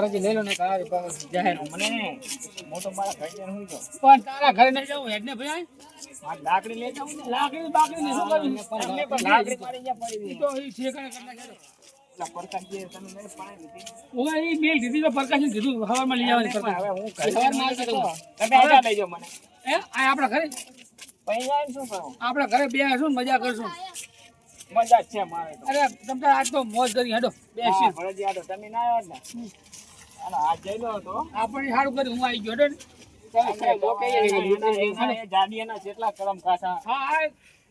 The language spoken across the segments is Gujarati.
ફરજી લઈ લો ને કાલ જાહેર મને મોટો મારા ઘરે હુઈ જાઉં. પણ તારા ઘરે નહીં જાઉં હેડ ને ભાઈ. આ લાકડી લઈ જાઉં ને. લાકડી બાકડી ને શું કરવું? પણ લાકડી પડી ગયા પડી તો ઈ ઠેકાણે કરી. નાખેલો. ઓલા પરસાદજીએ તમે નહીં પાડી દીધી. ઓવે ઈ બેલ દીધી તો પ્રકાશને કીધું હવારમાં લઈ આવવાની પણ પ્રકાશ. હવે હું ઘરે એ પૈસા શું બે હશું મજા કરશું. મજા છે મારે અરે તમ આજ તો મોજ કરી હેડો. બેસી તમે ના આવ્યા આપણે સારું કર્યું હું આવી ગયો ને. કરમ હા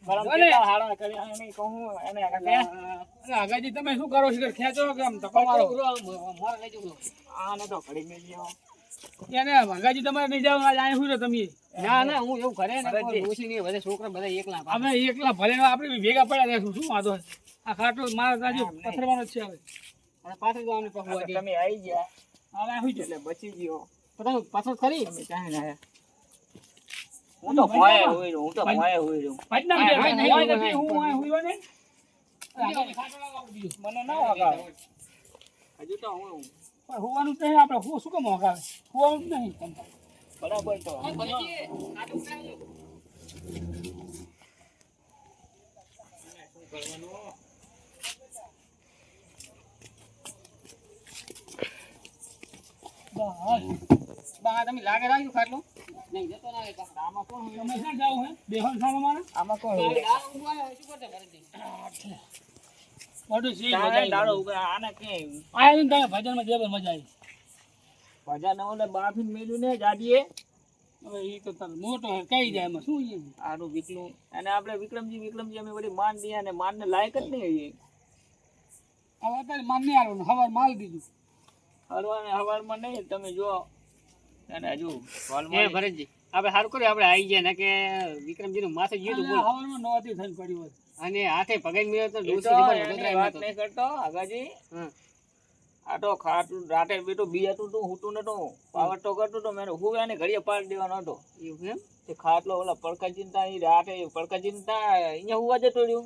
કરમ ભલે. કેટલા હારા કર્યા એને કહું એને અરે આગાજી તમે શું કરો છો? ખેંચો કે આમ ધક્કો આને તો ઘડી મેલી એને ભગાજી તમારે નહીં જાવ આજ શું તમે? ના ના હું એવું ઘરે ને ઓછી નહીં બધા છોકરા બધા એકલા. અમે એકલા ભલે આપણે ભેગા પડ્યા રહેશું શું વાંધો છે? આ ખાટલો મારા તાજો પથરવાનો જ છે હવે. અને પાછળ. તમે આવી ગયા. હવે અહીં શું એટલે બચી ગયો. તો પાછળ ખરી? તમે ક્યાં ના હું તો ભોંયે હું તો રહ્યો. હોય નથી, હું હુયો ને. મને ના વગાડો. હજુ તો હું પણ હુવાનું જ નહીં આપણે હું શું કામ હગાવે? હોવાનું જ નહીં. બરાબર તો. બસ બા તમે લાગે રાખ્યું ખાટલું. નહીં જતો ના આમાં કોણ? તમે જાવ હે? બેહોન મારે આમાં કોણ શું? બધું છે મજા આને ક્યાંય આયા ને તમે ભજનમાં જબર મજા આવી. ભજન ઓલે બાફીને મેલ્યું ને જાડીએ? હવે એ તો તાર મોટો કઈ જાય એમાં? શું છે આનું વિકલું. અને આપણે વિક્રમજી વિક્રમજી અમે બધી માન દઈએ અને માનને લાયક જ નહીં હોઈએ. હવે અત્યારે માન નહીં આવવાનું હવાર માલ દીધું. હરવાને હવારમાં નહીં તમે જો અને હજુ એ ભરતજી આપણે સારું કર્યું આપણે આવી ગયા ને કે વિક્રમજી નું માથે ગયું હતું બોલો. હવારમાં નવાથી થઈને પડ્યું હોય. અને હાથે પગાઈ મળ્યો તો ડોસી વાત નહીં કરતો આગાજી હા. આ તો ખાટું રાતે બેઠું બિયાતું તું હુતું નતું પાવર તો કરતું તો મેં હું એને ઘડીએ પાડી દેવાનો હતો. એવું એમ? તે ખાટલો ઓલા પડકા ચિંતા એ રાતે પડકા ચિંતા અહીંયા હુવા જતો રહ્યું.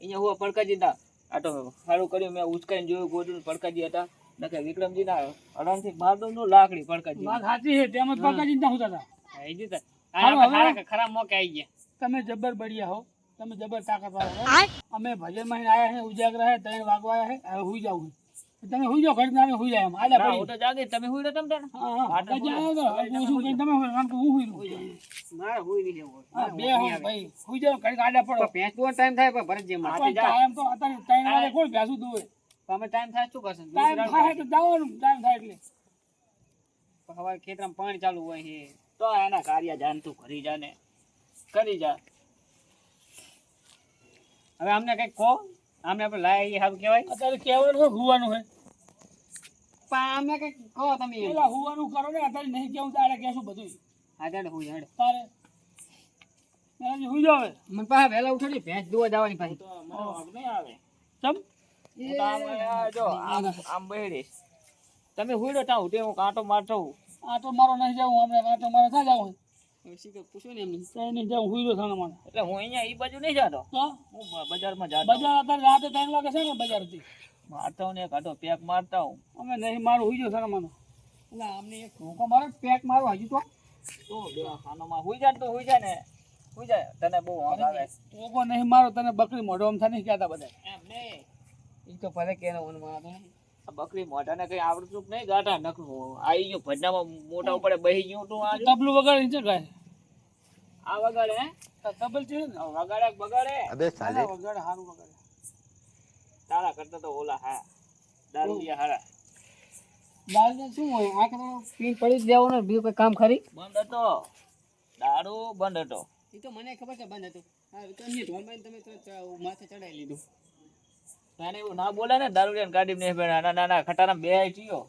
અહીંયા હુવા પડકા ચિંતા આ તો સારું કર્યું મેં ઉચકાઈને જોયું ગોડું પડકાજી હતા. નકે વિક્રમજી ના અડાણથી બાર દઉં નું લાકડી પડકાજી વાત સાચી છે તેમ જ પડકાજી ના હોતા હતા આવી ગયું તા. ખરાબ મોકે આવી ગયા. તમે જબર બડિયા હો તમે જબર તાકાત વાળા હો. અમે ભજનમાં આયા હે ઉજાગરા હે ત્રણ વાગવા હે હવે હુઈ જાવ તમે હુઈ જાવ અમે હુઈ જાય એમ. આડા ના, હું પડી તો જાગે તમે હુઈ રહ્યા તમ હા હા ભગત આવ્યો તો હું શું કઈ તમે કારણ કે હું હુઈ રહ્યું મારે હુઈ નહીં જવું. બે હો ભાઈ. હુઈ જાવ ઘડી આડા પડો. પણ ટાઈમ થાય પણ અમારે. પણ ટાઈમ તો અત્યારે ત્રણ વાગે કોણ ભેસું દોય તો અમે ટાઈમ થાય શું કરશે? ટાઈમ થાય તો જવાનું ટાઈમ થાય એટલે. હવે ખેતરમાં પાણી ચાલુ હોય છે. તો એના કાર્ય જાન તું કરી જા ને. કરી જા. હવે અમને કંઈક કહો. અમને આપણે લાય સારું કહેવાય. અત્યારે કહેવાનું હોય હુવાનું હોય પણ અમને કંઈક કહો તમે. પેલા હુવાનું કરો ને અત્યારે નહીં કેવું તારે કહેશું બધું હા ચાલો હુઈ હેડ. તારે. હું જાવે મને પાસે વહેલા ઉઠાડી ભેંસ દોવા જવાની પાછી. તો મને નહીં આવે. ચમ? તમે હુઈ રહ્યો તે હું કાંટો મારતો આટો આ તો મારો નહીં જાઉં હમણે આ તો મારે ક્યાં જાઉં હવે પૂછો ને એમને. કઈ નહીં જાવું હુઈ રહ્યો મારે એટલે હું અહીંયા એ બાજુ નહીં જાતો? હું બજારમાં જાતો. બજાર અત્યારે રાતે ત્રણ વાગે છે ને બજારથી. મારતા હું ને કાંટો પેક મારતા હું. અમે નહીં મારું હુઈ ગયો માનો એટલે અમને એક ધોકો મારો પેક મારો હજુ તો. તો ખાનામાં હુઈ જા તો હુઈ જાય ને. હુઈ જાય. તને બહુ આવે. ધોકો નહીં મારો તને બકરી મોઢો આમ થાય નહીં કહેતા બધા. એમ નહીં. એ તો ભલે કે મને વાંધો નહીં. બકરી મોઢાને કઈ આવડતું જ નહીં ગાટા નખરું આવી ગયું ભજનામાં મોટા ઉપર બહી ગયું તું આ તબલું વગાડે છે ગાય? આ વગાડે તબલ છે ને? વગાડે બગાડે? અબે સાલે વગાડે સારું વગાડે. તારા કરતા તો ઓલા હા દારૂ દિયા હારા. દારૂ શું હોય? આ પીન પડી જ દેવાનું ને બીજું કોઈ કામ ખરી? બંધ હતો. દારૂ બંધ હતો. એ તો મને ખબર છે બંધ હતું. હા તો એમની તમે માથે ચડાવી લીધું. તને એવું ના બોલે ને દારૂ લઈને ગાડી નહીં બેઠા. ના ના ખટારા બે ચીયો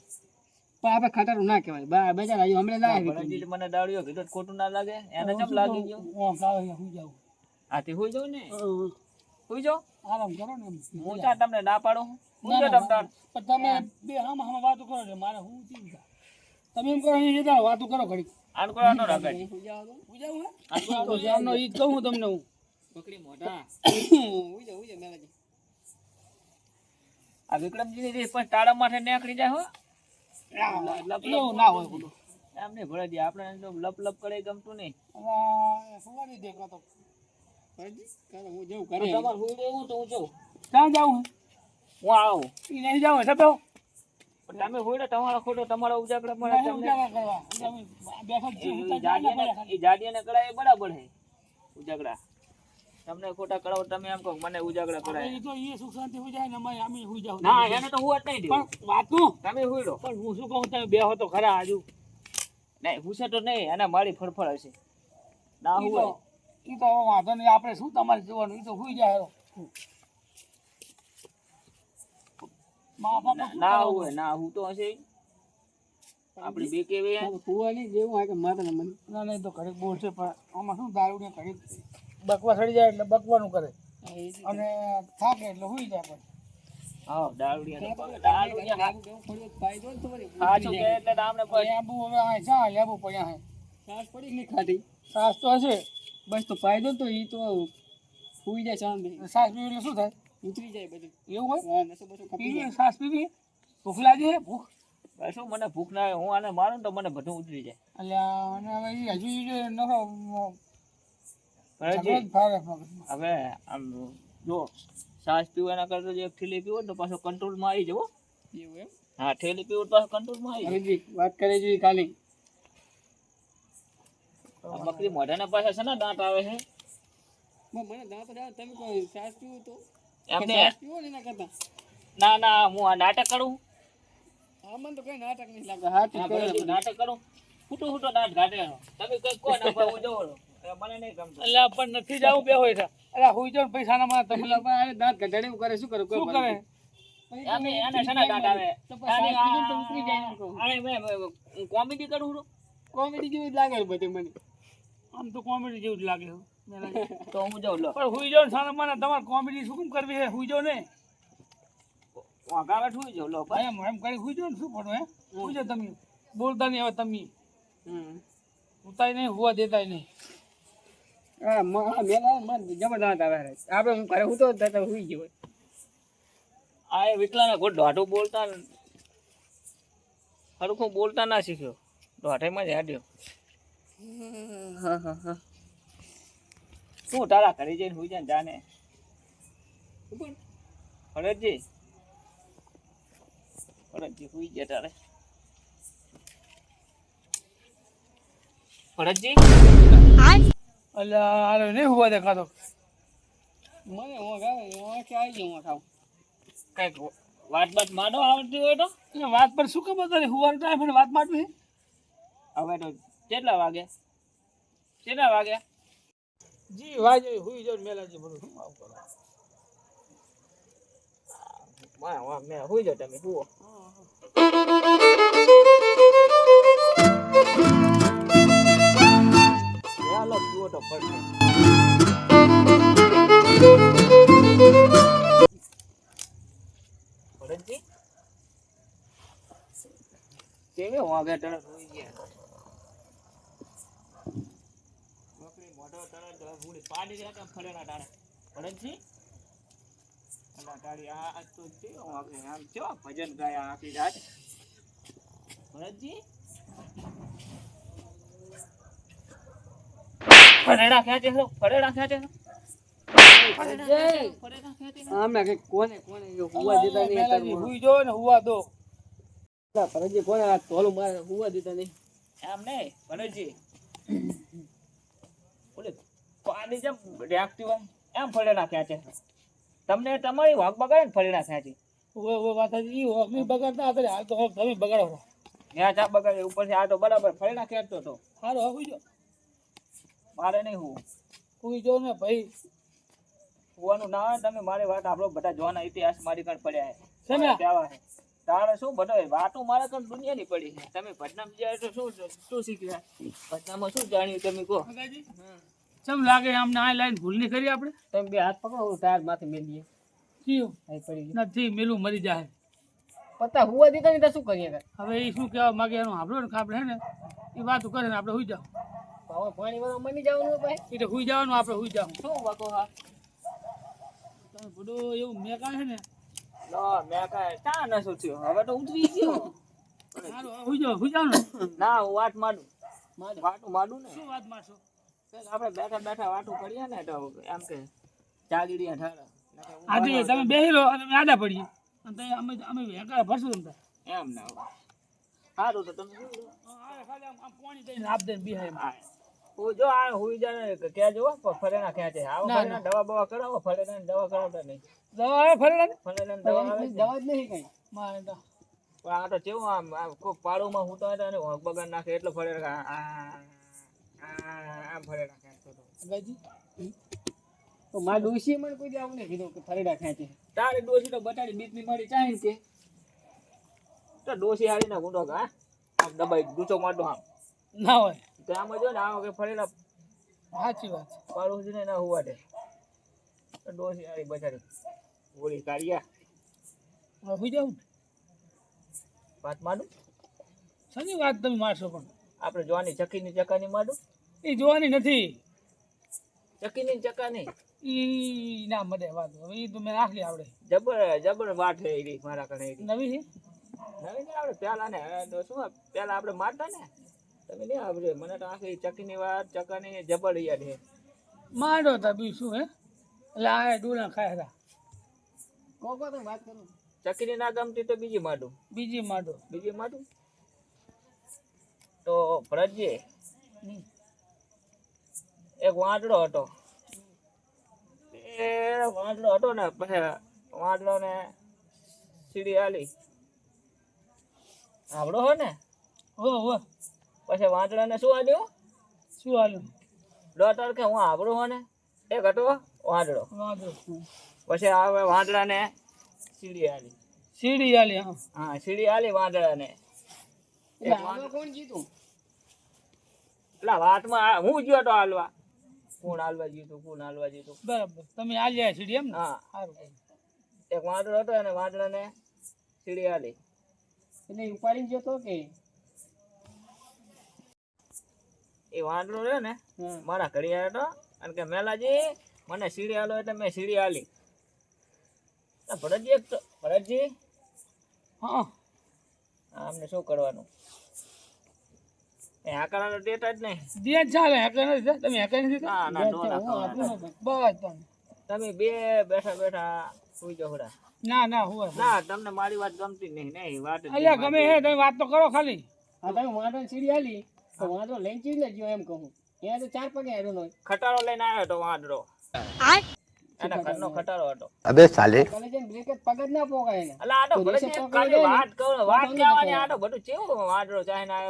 પણ આપણે ખટારું ના કહેવાય. બા બેચાર આવ્યો હમણે ના આવી મને દારૂ કીધો ખોટું ના લાગે. એને ચમ લાગી ગયો? હું જાવ આથી હુઈ જાઉં. ને? હુઈ જાઉં? આરામ કરો ને હું ત્યાં તમને ના પાડું? હું ના, તો ના, તમ તાર પણ તમે બે હમ હમ વાતો કરો છો મારે હું ચિંતા તમે એમ કરો એ વાતો કરો ઘડી આન કોઈ આનો રગાડ હું જાઉં હે તો જામનો ઈ કહું તમને હું. પકડી મોઢા. હું જા હું જા મેલાજી આ વિક્રમજીની રીત પણ તાળા માથે નીકળી જાય હો. ના હોય બધું. આપણે તો લપ લપ કરે ગમતું નહીં. હું જેવું કરે તમારે હું એવું તો હું જોઉં. ક્યાં જાવું હું? આવું એ નહીં જાવ એટલે તમે હોય તમારો ખોટો તમારો ઉજાગરા નહીં તમને. એ કરાય બરાબર છે ઉજાગરા. તમને ખોટા કરાવો તમે એમ કહો મને ઉજાગરા કરાય. ઈ તો એ સુખ શાંતિ હોય જાય ને અમે અમે હુઈ જાવ. ના એને તો હું જ નહીં પણ વાતનું તમે હુઈ પણ હું શું કહું તમે બે હો તો ખરા આજુ. નહીં હુશે તો નહીં અને મારી ફરફર હશે. ના હોય એ તો વાંધો નહીં આપણે શું તમારે જોવાનું? એ તો હુઈ જાય ના? હોય ના હું તો હશે. આપણે બે કેવી હે? ફુવાની જેવું હોય કે માતા મને ના નહીં તો ઘરે બોલશે પણ આમાં શું દારૂ ને ઘડીક બકવા સડી જાય એટલે બકવાનું કરે. અને થાકે એટલે હુઈ જાય પણ હા ફાયદો ને કહે એટલે હવે આ શા લેબુ પડ્યા હે પડી ખાધી સાસ તો હશે. બસ તો ફાયદો તો એ તો સુઈ જાય શાંતિ સાસ પીવી એટલે શું થાય? ઉતરી જાય બધું. એવું હોય? હા નસો બસો ખપી પીવી જાય. સાસ પીવી? ભૂખ લાગે ભૂખ. શું મને ભૂખ ના આવે હું આને મારું ને તો મને બધું ઉતરી જાય. એટલે અને હવે હજુ ઈ નખો ભરતજી, ઝઘડો જ ફાવે મગજમાં. હવે આમ જો સાસ પીવાના કરતા જો એક થેલી પીવો ને તો પાછો કંટ્રોલમાં આવી જવો. એવું એમ? હા ઠેલી પીવો તો પાછો કંટ્રોલમાં આવી જાય વાત કરી જોઈએ કાલે આ બકરી મોઢાના પાછા છે ને દાંત આવે છે? મને દાંત દાંત તમે કોઈ શ્વાસ પીવું તો? એમને પીવો ને એના કરતા? ના ના હું આ નાટક કરું. હા મને તો કઈ નાટક નહીં લાગે. હા નાટક કરું. ફૂટો ફૂટો દાંત કાઢે તમે કઈ કહો ને હું પણ નથી જવું બે હોય છે. અલ્યા હુઈ જાઓ ને પૈસાના માં તમે દાંત એવું કરે શું કરે? શું દાંત કોમેડી કરું કોમેડી જેવું જ લાગે બધું મને. આમ તો કોમેડી જેવું જ લાગે. તો હું જાઉં લો. પણ હુઈ સાના માના તમારે કોમેડી શું કેમ કરવી છે? હુઈ જાઓ ને? વાંકાવે ઠુઈ જાઉં લો ભાઈ એમ એમ કરી હુઈ ને શું પડો હે? હુઈ તમે. બોલતા નહીં હવે તમે. હમ. ઉતાય નહીં હોવા દેતાય નહીં. હા મેલા જબરદસ્ત આવે. આપણે હું ઘરે હું તો સુઈ ગયો આ એ વિકલાને કોઈ દોઢું બોલતા ન- હરખું બોલતા ના શીખ્યો. દોઢેમાં જ હાડ્યો. હા હા હા શું તારા ઘરે જઈને સુઈ જાય જાને? ઉપર ભરતજી સુઈ ગયા તારે. ભરતજી અલ્યા આરે નહીં હુવા દેખાતો મને હું આવે હું કે આવી ગયો હું આવું. કંઈક વાત બાત માનો આવડતી હોય તો? એટલે વાત પર શું ખબર તારી? હુવાનો ટાઈમ અને વાત માટવી હવે તો કેટલા વાગ્યા કેટલા વાગ્યા જી વાજે હુઈ જો મેલાજી બધું શું આવું કરો? વાહ વાહ મેં હુઈ જો તમે હુઓ વાગે તરત હુઈ ગયા. બકરી મોઢો તરત ભૂલી પાડી રહ્યા કેમ ફરેલા ટાણે. ભરતજી અલા તારી આ તો કેવો વાગે? આમ કેવા ભજન ગાયા આખી રાત? ભરતજી ફરેડા ખેંચે છે ફરેડા ખેંચે છો કોને કોને હુવા દેતા નહીં હુઈ જો ને હુવા દો. ભરતજી કોણ આ તોલું મારે હુવા દીધા નહીં. એમ નહીં ભરતજી ઓલે પાણી જેમ રેકતી હોય એમ ફળે નાખ્યા છે. તમને તમારી વાઘ બગાડે ને ફરેડા ખેંચી ઓવે ઓવે વાત હતી ઈ બગાડતા હતા હાલ તો તમે બગાડો છો. ત્યાં ચા બગાડે ઉપરથી આ તો બરાબર ફળે ખેંચતો તો તો. હવે હુઈ જો મારે નહીં હું હુઈ જો ને ભાઈ. હોવાનું ના હોય તમે મારી વાત આપણો બધા જોવાના ઇતિહાસ મારી કણ પડ્યા છે. છે ને? કહેવા છે? તારે શું બધો વાતો મારે કણ દુનિયાની પડી છે. તમે ભટનામ જાય તો શું શું શીખ્યા? ભટનામાં શું જાણ્યું તમે કહો? ચમ લાગે અમને આ લાઈન ભૂલ નહીં કરી આપણે? તમે બે હાથ પકડો ટાયર માથે મેલીએ. કયું? આઈ પડી નથી મેલું મરી જાય. પતા હુવા દેતા નહીં તો શું કરીએ? હવે? એ શું કહેવા માગે એનું આપણો ને આપણે હે ને? એ વાતો કરે ને આપણે હુઈ જાવ હવે પાણી વાળો મની જવાનું ભાઈ. એટલે હુઈ જવાનું આપણે હુઈ જાવ શું વાતો હા? તમે બધું એવું મેં છે ને હવે તો ઉતરી ગયો. ને. વાટ માંડું. વાટું માંડું ને? શું વાત મારશો? આપણે બેઠા બેઠા વાટું કરીએ ને તો એમ કે ઠારા આજે તમે બેસી રહો અને આડા પડીએ. અને અમે અમે વેકારા ભરશું તમને એમ ના સારું તો તમે શું ખાલી આમ પાણી દઈને આપ દઈને બિહાય જો આ હુઈ જાય કે હો, ફરેના ખેંચે આવો ના, ફરેના દવા બવા કરાવો ફરેના દવા કરાવતા નહીં. દવા આવે ને ફરેના તો દવા આવે દવા જ નહીં કઈ. મારે તો. આ તો કેવું આમ કોક પાડોમાં હું તો ને હોંક બગાડ નાખે એટલો ફરેરા આ આમ ફરેરા નાખે તો. મારા ડોશીએ મને કોઈ આવું નહીં કીધું કે ફરેડા ખેંચે તારે ડોસી તો બટાડી બીકની મારી ચાહીને કે. તો ડોસી હારીને ગુંડો કા? આમ દબાઈ ગુચો મારતો આમ. ના હોય. તો આમાં જો ને આ વખતે ફરેલા સાચી વાત. છે પાડોશીને ના હોવા દે ડોસી આવી બચારી ગોળી કાઢ્યા હું જાઉં વાત માડું? શની વાત તમે મારશો પણ? આપણે જોવાની ચકીની ચકાની માડું? એ જોવાની નથી. ચકીની ચકાની ઈ ના મળે વાત. હવે ઈ તો મેં રાખી આવડે. જબર જબર વાટ છે એરી મારા કણે નવી છે નવી નહીં આપણે પેલા ને તો શું પેલા આપણે મારતા ને? તમે નહીં આવજો. મને તો આખી ચકની વાત ચકાની જબર યાદ છે. માંડો તા શું હે. એટલે આ ડોલા ખાયા હતા. કોકો તમે વાત કરો. ચકીની ના ગમતી તો બીજી માંડું. બીજી માંડો. બીજી માંડું? તો ભરતજી એક વાંદડો હતો. એ વાંદડો હતો ને પછી વાંદડો ને સીડી આલી. આવડો હો ને? હો હો. પછી વાંદડાને શું આલ્યું? શું આલ્યું? ડોટર કે હું આવડો હોને એ હતો વાંદડો વાંધો પછી આવે વાંદડાને સીડી આલી. સીડી આલી હા. હા સીડી આલી આમાં કોણ જીતું? એટલે વાતમાં હું ગયો તો હાલવા. કોણ હાલવા જીતું કોણ હાલવા જીતું બરાબર. તમે હાલ્યા સીડી એમ ને? હા. સારું. એક વાંદરો હતો અને વાંદરાને સીડી આલી. એટલે ગયો જતો કે? એ વાંદરો રહ્યો ને હા મારા ઘડી આવ્યો હતો અને કે મેલાજી મને સીડી આલો એટલે મેં સીડી આલી. ભરતજી એક તો ભરતજી? હા. આમને શું કરવાનું? એ આકડા જ નહીં. જ ચાલે હેકે નથી તમે હેકે નથી થતા? ના ના ડોલા હું ખાવાના. આપું ને બસ. તમે તમે બે બેઠા બેઠા સુઈ ના ના હોય ના તમને મારી વાત ગમતી નહીં નહીં વાત અલ્યા ગમે હે તમે વાત તો કરો ખાલી. હા તમે વાંધો સીડી આલી. વાંદરો લઈને ચીજ ને ગયો એમ કહું. ત્યાં તો ચાર પગે હેરો નો ખટારો લઈને આવ્યો હતો વાંદરો. એના ઘરનો ખટારો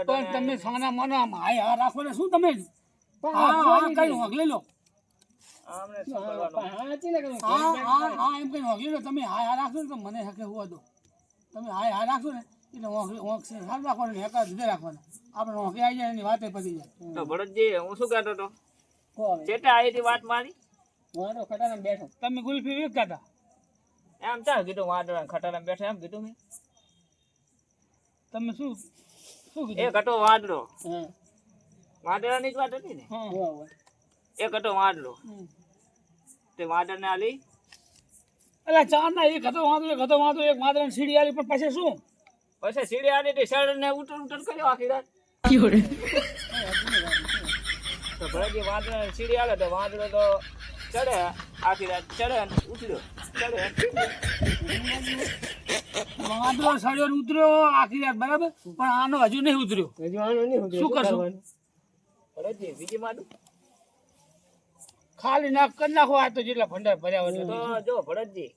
તો તમે સોના આમ હાય હા રાખો શું તમે? હા હા કઈ હોગલે લો. આમને હા હા હા એમ કઈ હોગલે લો. તમે હાય હા ને તો મને હકે હોવા તમે હાય હા ને. એટલે હોંક છે સારું રાખવાનું ને હેકા જુદે રાખવાના. આપણે હોંકે આવી જાય એની વાતે પતી જાય. તો ભરતજી હું શું કહેતો હતો? ચેટા આવી હતી વાત મારી? વાંધો ખટારામાં બેઠો. તમે ગુલ્ફી વેચતા કહેતા? એમ ચાલ કીધું વાંદરા ખટારા બેઠા એમ કીધું મેં. તમે શું શું કીધું? એક હતો વાંદરો હા. વાંદરાની જ વાત હતી ને? એક હતો વાંદરો હમ. તે વાંદરને આલી? અલ્યા ચાર ના એક હતો વાંધો એક હતો વાંધો એક વાંધો સીડી આલી પણ પછી શું? પછી સીડી આલી ટીશર્ટ ને ઉતર ઉતર કર્યો આખી રાત. તો ભરતજી વાંદરા સીડી આલે તો વાંદરો તો ચડે આખી રાત ચડે અને ઉતર્યો. ચડે. અને ઉતર્યો. વાંધો સળિયો ને ઉતર્યો આખી રાત બરાબર? પણ આનો હજુ નહીં ઉતર્યો. હજુ આનો નહીં હું શું કરશું? ભરતજી બીજી માનું ખાલી નાખ કરી નાખો આ તો જેટલા ભંડાર ભર્યા હોય તો. જો ભરતજી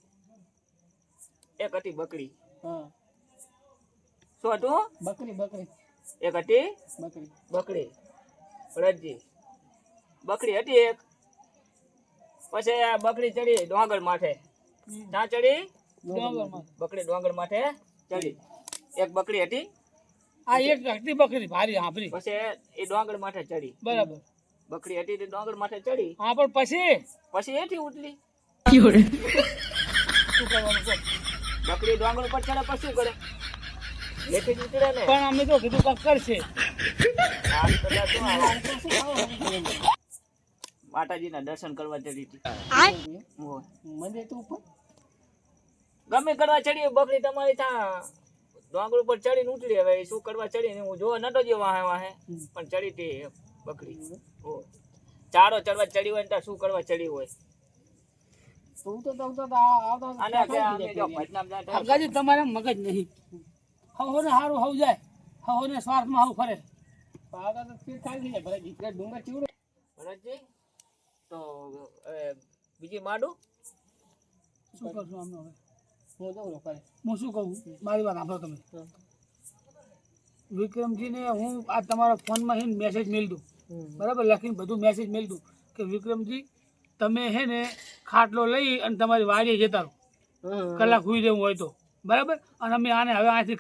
એક હતી બકરી. હા. શું હતું બકરી બકરી. એક હતી? બકરી. બકરી. રજી બકરી હતી એક. પછી આ બકરી ચડી ડોંગર માથે. ના ચડી? બકરી ડોંગર માથે ચડી. એક બકરી હતી. આ એક હતી બકરી ભારી હાંભરી. પછી એ ડોંગર માથે ચડી. બરાબર. બકરી હતી તે ડોંગર માથે ચડી. હા પણ પછી? પછી એથી ઉતરી. શું કરવાનું બકરી ડોંગર ઉપર ચડે પછી શું કરે? પણ અમે તો કીધું કંઈક કરશે. આ તો શું માતાજીના દર્શન કરવા ચડી હતી. મંદિર તો ઉપર. ગમે કરવા ચડી બકરી તમારી ત્યાં ડોંગર ઉપર ચડીને ઉતરી હવે શું કરવા ચડીને? હું જોવા નતો જે વાહે વાહે. પણ ચડી તે બકરી. ઓ ચારો ચડવા ચડી હોય ને ત્યાં શું કરવા ચડી હોય? તો તો તો તો આવતા અને આવતા કે ખાઈ અમે જો લીધા જાય તમારે મગજ નહીં. હવો ને સારું હવ જાય. હવો ને સ્વાર્થમાં હવ ફરે. પાગા તો ફીર થાય છે ભલે જીતરે ડુંગર ચીવડે. ભરતજી તો બીજી માડું? શું કરશું આમનો હવે? હું જઉં રહું હું શું કહું? મારી વાત સાંભળો તમે. વિક્રમજીને હું આ તમારા ફોનમાં હે મેસેજ મેલ દઉં. બરાબર? લખીને બધું મેસેજ મેલ દઉં કે વિક્રમજી તમે હે ને ખાટલો લઈ અને તમારી વાડીએ જતા રહો. કલાક સુઈ જવું હોય તો. બરાબર? અને અમે આને હવે અહીંથી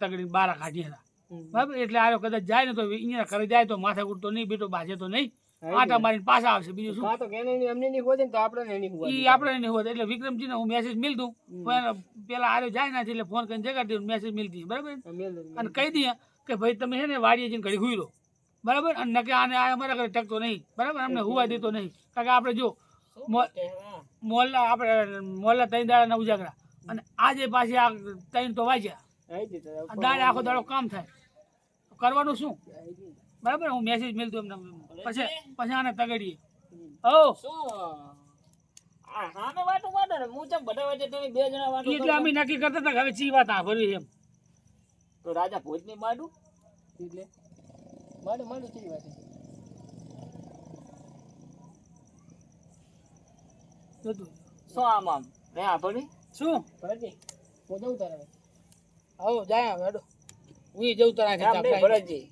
તકડી બાર કાઢી હતા બરાબર? એટલે આ કદાચ જાય ને તો અહીંયા ઘરે જાય તો માથા કૂટતો નહીં બેટો બાજે તો નહીં. આટા મારીને પાછા આવશે. બીજું શું? તો નહીં અમને નહીં હોતે ને તો આપણે નહીં હોવા ઈ આપણે નહીં હોત એટલે વિક્રમજીને હું મેસેજ મિલ દઉં. પણ પેલા આરે જાય ના એટલે ફોન કરીને જગાડી દઉં મેસેજ મિલ દઈએ. બરાબર? અને કહી દઈએ કે ભાઈ તમે છે ને વાડીએ જઈને ઘડી હુઈ રહો. બરાબર? અને નકે આને આ અમારા ઘરે ટકતો નહીં. બરાબર? અમને હુવા દેતો નહીં. કારણ કે આપણે જો મો- મોહલ્લા આપણે મોલ્લા ત્રણ દાડાના ઉજાગરા. અને આજે પાછી આ ત્રણ તો વાગ્યા. દાડે આખો દાડો કામ થાય. કરવાનું શું? બરાબર હું મેસેજ મેલતો એમને પછી પછી આને તગડીએ. ઓ શું આ સામે વાતો વાતો હું બધા વચ્ચે તમે બે જણા વાતો એટલે? અમે નક્કી કરતા હતા કે હવે ચી વાત આભરી એમ. તો રાજા ભોજની માંડું? એટલે? માડું માડું ચી વાત છે? શું આમ આમ? મેં ભણી શું? ભરતજી હું જઉં તારે આવો જાય હવે હેડો. હું જઉં તારા છે ભરતજી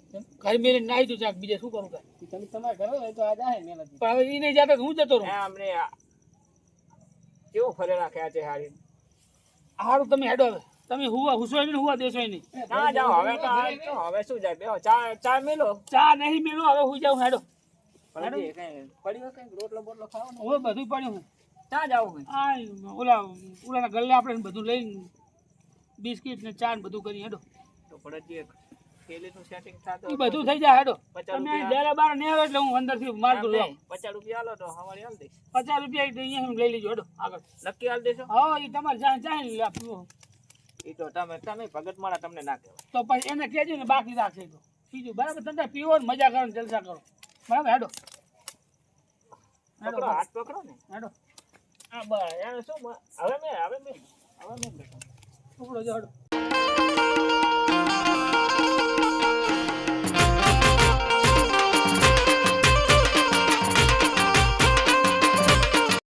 ઘર મેલે નાઈ દઉં ચાક બીજે શું કરું કાંઈ? તમે તમારા ઘરે હોય તો આ જાય મેલાજી પણ હવે નહીં જાતા હું જતો રહું? અમને કેવું ફરે રાખ્યા છે હારી હારું તમે હેડો હવે. તમે હુવા હુસોય નહીં હુવા દેશોય નહીં. ના જાઓ હવે તો હવે શું જાય? બેહો ચા ચા મેલો. ચા નહીં મેળો હવે હું જાઉં હેડો. પડી હોય કઈ રોટલો બોટલો ખાવો ને બધું પડ્યું હું ચા જાવું કઈ આ ઓલા ઓલાના ગલ્લે આપણે બધું લઈને બિસ્કિટ ને ચા ને બધું કરી હેડો. તો પડે એક થેલીનું સેટિંગ થતું બધું થઈ જાય હેડો. તમે રૂપિયા. બાર ને આવે એટલે હું અંદરથી માર્ગ લઉં. પચાસ રૂપિયા આલો તો હવારે આલ દઈશ. પચાસ રૂપિયા અહીંયા લઈ લેજો હેડો આગળ. નક્કી આલ દેશો? હા એ તમારે જાય જાય લે આપવું એ તો તમે તમે ભગત માળા તમને ના કહેવાય. તો પછી એને કહેજો ને બાકી રાખશે તો. બીજું બરાબર તમે પીવો ને મજા કરો ને જલસા કરો. બરાબર હેડો. હેડો હાથ પકડો ને. હેડો. આ બસ. શું હવે મેં હવે મેં હવે મેં થોડો જડ